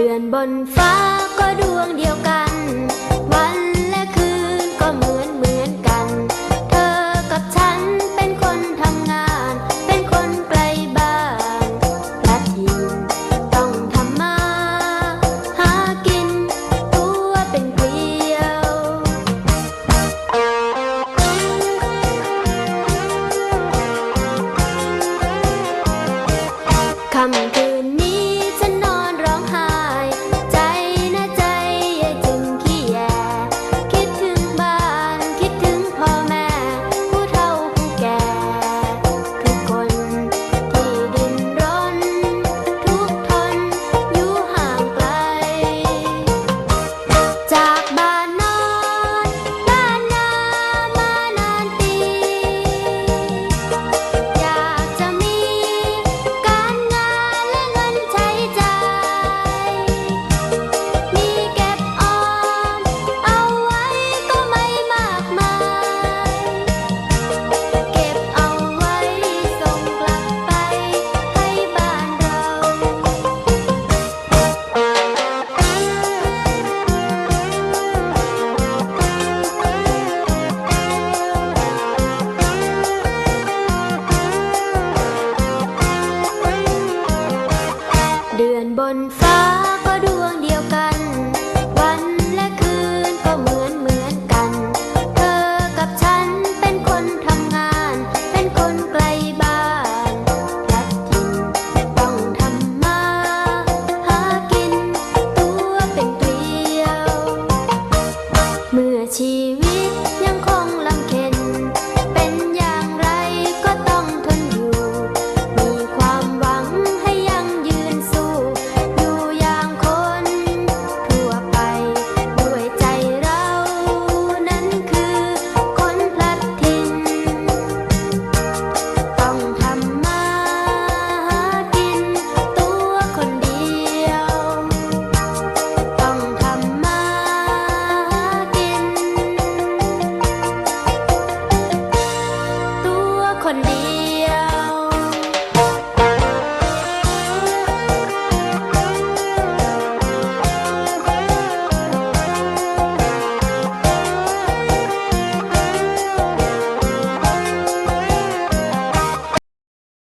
ดือนบนฟ้าก็ดวงเดียวกัน วันและคืนก็เหมือนเหมือนกัน เธอกับฉันเป็นคนทำงาน เป็นคนไกลบ้านระดยินต้องทำมา หากิน ตัวเป็นเกลียว คำคื ก็ดวงเดียวกัน Maria.